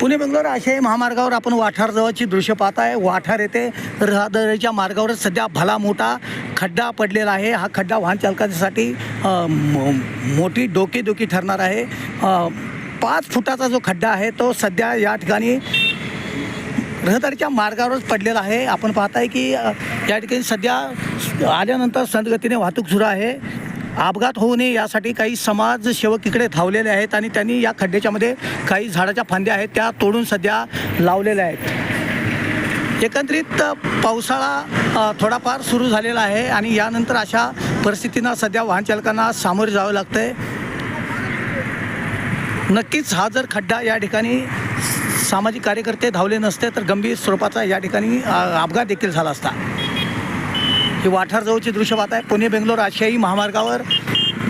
पुणे बेंगलोर आशियाई महामार्गावर आपण वाठार जवळची दृश्य आहे. वाठार येथे रहदारीच्या मार्गावर सध्या भला मोठा खड्डा पडलेला आहे. हा खड्डा वाहन चालकांसाठी मोठी डोकेदुखी ठरणार आहे. पाच फुटाचा जो खड्डा आहे तो सध्या या ठिकाणी रहदारीच्या मार्गावरच पडलेला आहे. आपण पाहताय की या ठिकाणी सध्या आल्यानंतर संतगतीने वाहतूक सुरू आहे. अपघात होऊ नये यासाठी काही समाजसेवक इकडे धावलेले आहेत आणि त्यांनी या खड्ड्याच्यामध्ये काही झाडाच्या फांद्या आहेत त्या तोडून सध्या लावलेल्या आहेत. एकंदरीत पावसाळा थोडाफार सुरू झालेला आहे आणि यानंतर अशा परिस्थितींना सध्या वाहन चालकांना सामोरे जावं लागतंय. नक्कीच हा जर खड्डा या ठिकाणी सामाजिक कार्यकर्ते धावले नसते तर गंभीर स्वरूपाचा या ठिकाणी अपघात देखील झाला असता. हे वाठारजवळचे दृश्य पाहत आहे पुणे बेंगलोर आशियाई महामार्गावर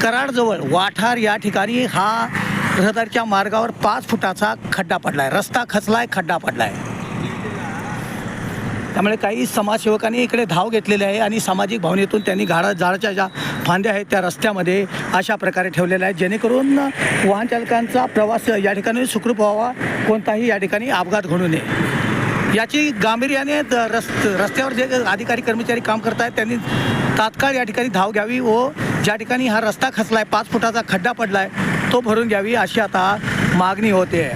कराडजवळ वाठार या ठिकाणी हा रहदारीच्या मार्गावर पाच फुटाचा खड्डा पडला आहे रस्ता खचलाय खड्डा पडला आहे त्यामुळे काही समाजसेवकांनी इकडे धाव घेतलेली आहे आणि सामाजिक भावनेतून त्यांनी घाडा झाडाच्या ज्या फांद्या आहेत त्या रस्त्यामध्ये अशा प्रकारे ठेवलेल्या आहेत जेणेकरून वाहन चालकांचा प्रवास या ठिकाणी सुखरूप व्हावा. कोणताही या ठिकाणी अपघात घडू नये. याची गांभीर्याने द- रस्त रस्त्यावर जे अधिकारी कर्मचारी काम करत आहेत त्यांनी तात्काळ या ठिकाणी धाव घ्यावी व ज्या ठिकाणी हा रस्ता खचला आहे पाच फुटाचा खड्डा पडला आहे तो भरून घ्यावी अशी आता मागणी होते.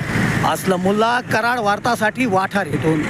असलं मुल्ला कराड वार्तासाठी वाठार येथून